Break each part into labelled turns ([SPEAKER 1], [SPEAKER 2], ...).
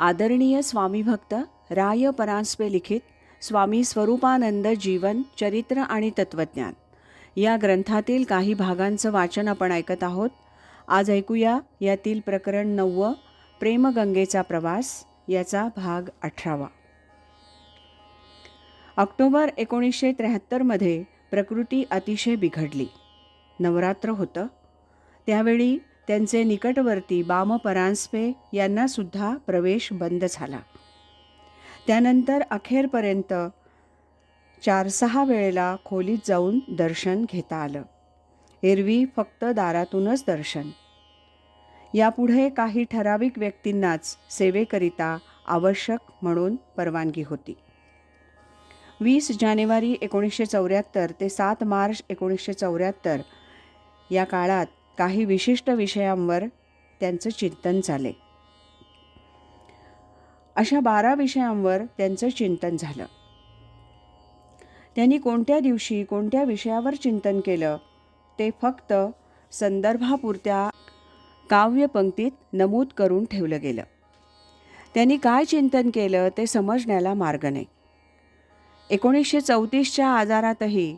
[SPEAKER 1] आदरणीय स्वामी भक्त राय परांजपे लिखित स्वामी स्वरूपानंद जीवन चरित्र आणि तत्वज्ञान. या ग्रंथातील काही भागांचं वाचन आपण ऐकत आहोत. आज ऐकूया यातील प्रकरण नववं प्रेमगंगेचा प्रवास याचा भाग अठरावा. ऑक्टोबर एकोणीसशे त्र्याहत्तरमध्ये प्रकृती अतिशय बिघडली. नवरात्र होतं. त्यावेळी त्यांचे निकटवर्ती बामपरांजपे यांनासुद्धा प्रवेश बंद झाला. त्यानंतर अखेरपर्यंत चार सहा वेळेला खोलीत जाऊन दर्शन घेता आलं. एरवी फक्त दारातूनच दर्शन. यापुढे काही ठराविक व्यक्तींनाच सेवेकरिता आवश्यक म्हणून परवानगी होती. वीस जानेवारी एकोणीसशे चौऱ्याहत्तर ते सात मार्च एकोणीसशे चौऱ्याहत्तर या काळात काही विशिष्ट विषयांवर त्यांचं चिंतन झाले. अशा बारा विषयांवर त्यांचं चिंतन झालं. त्यांनी कोणत्या दिवशी कोणत्या विषयावर चिंतन केलं ते फक्त संदर्भापुरत्या काव्यपंक्तीत नमूद करून ठेवलं गेलं. त्यांनी काय चिंतन केलं ते समजण्याला मार्ग नाही. एकोणीसशे चौतीसच्या आजारातही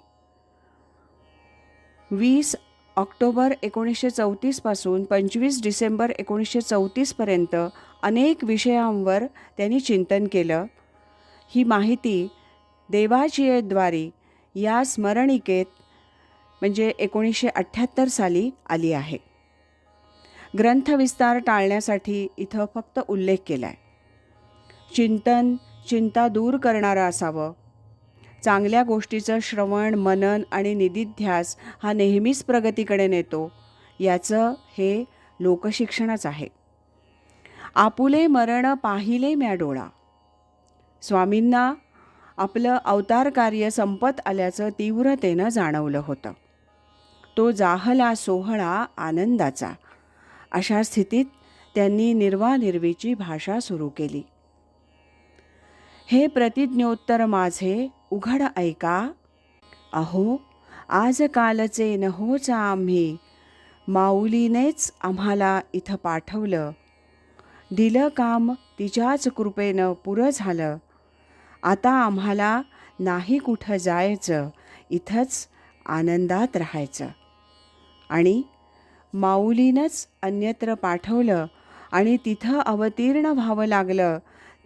[SPEAKER 1] वीस ऑक्टोबर एकोणीसशे चौतीसपासून पंचवीस डिसेंबर एकोणीसशे चौतीसपर्यंत अनेक विषयांवर त्यांनी चिंतन केलं. ही माहिती देवाचियेद्वारे या स्मरणिकेत म्हणजे एकोणीसशे अठ्ठ्याहत्तर साली आली आहे. ग्रंथविस्तार टाळण्यासाठी इथं फक्त उल्लेख केला आहे चिंतन चिंता दूर करणारं असावं चांगल्या गोष्टीचं श्रवण मनन आणि निदिध्यास हा नेहमीच प्रगतीकडे नेतो. याचं हे लोकशिक्षणच आहे. आपुले मरण पाहिले म्या डोळा. स्वामींना आपलं अवतार कार्य संपत आल्याचं तीव्रतेनं जाणवलं होतं. तो जाहला सोहळा आनंदाचा. अशा स्थितीत त्यांनी निर्वानिर्वीची भाषा सुरू केली. हे प्रतिज्ञोत्तर माझे उघड ऐका. अहो आज कालचे नहोचा आम्ही. माऊलीनेच आम्हाला इथं पाठवलं. दिलं काम तिच्याच कृपेनं पुरं झालं. आता आम्हाला नाही कुठं जायचं इथंच आनंदात राहायचं. आणि माऊलीनंच अन्यत्र पाठवलं आणि तिथं अवतीर्ण व्हावं लागलं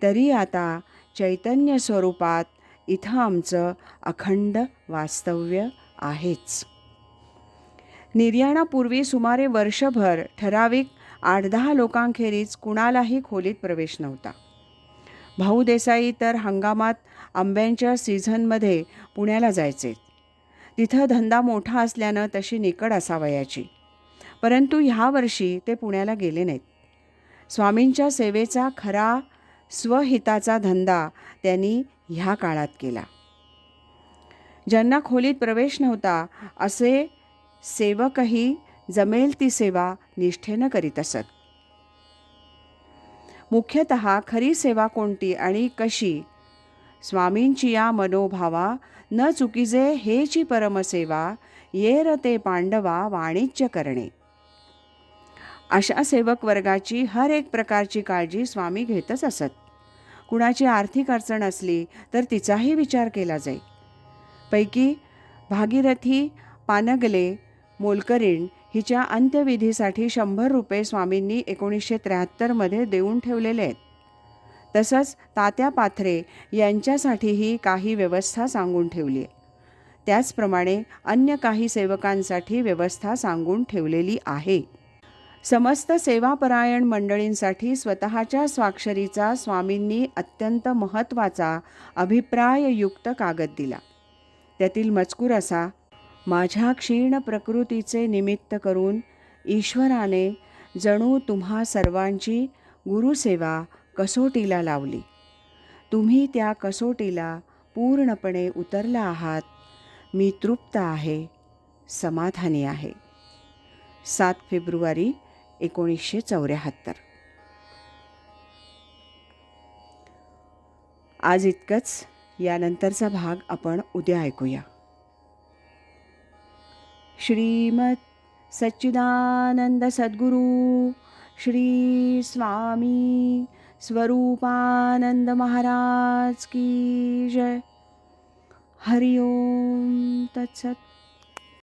[SPEAKER 1] तरी आता चैतन्य स्वरूपात इथं आमचं अखंड वास्तव्य आहेच. निर्याणापूर्वी सुमारे वर्षभर ठराविक आठ दहा लोकांखेरीज कुणालाही खोलीत प्रवेश नव्हता. भाऊ देसाई तर हंगामात आंब्यांच्या सीझनमध्ये पुण्याला जायचे. तिथं धंदा मोठा असल्यानं तशी निकड असावयाची. परंतु ह्या वर्षी ते पुण्याला गेले नाहीत. स्वामींच्या सेवेचा खरा स्वहिताचा धंदा त्यांनी ह्या काळात केला. ज्यांना खोलीत प्रवेश नव्हता असे सेवकही जमेल ती सेवा निष्ठेनं करीत असत. मुख्यत खरी सेवा कोणती आणि कशी? स्वामींची या मनोभावा न चुकीजे हेची परमसेवा येर ते पांडवा वाणिज्य करणे. अशा सेवक वर्गाची हर एक प्रकारची काळजी स्वामी घेतच असत. कुणाची आर्थिक अडचण असली तर तिचाही विचार केला जाई. पैकी भागीरथी पानगले मोलकरीण हिच्या अंत्यविधीसाठी शंभर रुपये स्वामींनी एकोणीसशे त्र्याहत्तरमध्ये देऊन ठेवलेले आहेत. तसंच तात्या पाथरे यांच्यासाठीही काही व्यवस्था सांगून ठेवली आहे. त्याचप्रमाणे अन्य काही सेवकांसाठी व्यवस्था सांगून ठेवलेली आहे. समस्त सेवापरायण मंडळींसाठी स्वतःच्या स्वाक्षरीचा स्वामींनी अत्यंत महत्त्वाचा अभिप्राययुक्त कागद दिला. त्यातील मजकूर असा माझ्या क्षीण प्रकृतीचे निमित्त करून ईश्वराने जणू तुम्हा सर्वांची गुरुसेवा कसोटीला लावली. तुम्ही त्या कसोटीला पूर्णपणे उतरला आहात. मी तृप्त आहे. समाधानी आहे. सात फेब्रुवारी एकोणीसशे चौऱ्याहत्तर. आज इतकंच. यानंतरचा भाग आपण उद्या ऐकूया. श्रीमत सच्चिदानंद सद्गुरू श्री स्वामी स्वरूपानंद महाराज की जय. हरिओम तत्सत.